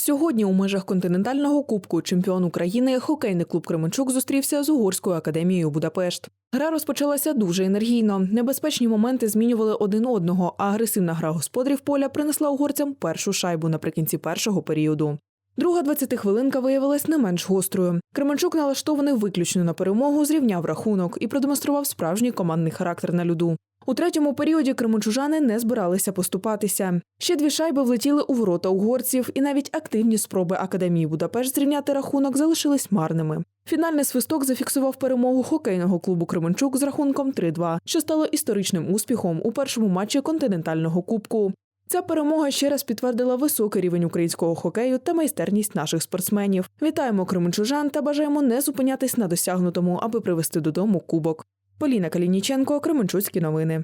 Сьогодні у межах континентального кубку чемпіон України хокейний клуб Кременчук зустрівся з угорською академією Будапешт. Гра розпочалася дуже енергійно. Небезпечні моменти змінювали один одного, а агресивна гра господарів поля принесла угорцям першу шайбу наприкінці першого періоду. Друга 20-хвилинка виявилась не менш гострою. Кременчук, налаштований виключно на перемогу, зрівняв рахунок і продемонстрував справжній командний характер на льоду. У третьому періоді кременчужани не збиралися поступатися. Ще дві шайби влетіли у ворота угорців, і навіть активні спроби академії Будапешт зрівняти рахунок залишились марними. Фінальний свисток зафіксував перемогу хокейного клубу Кременчук з рахунком 3-2, що стало історичним успіхом у першому матчі континентального кубку. Ця перемога ще раз підтвердила високий рівень українського хокею та майстерність наших спортсменів. Вітаємо кременчужан та бажаємо не зупинятись на досягнутому, аби привести додому кубок. Поліна Калініченко, Кременчуцькі новини.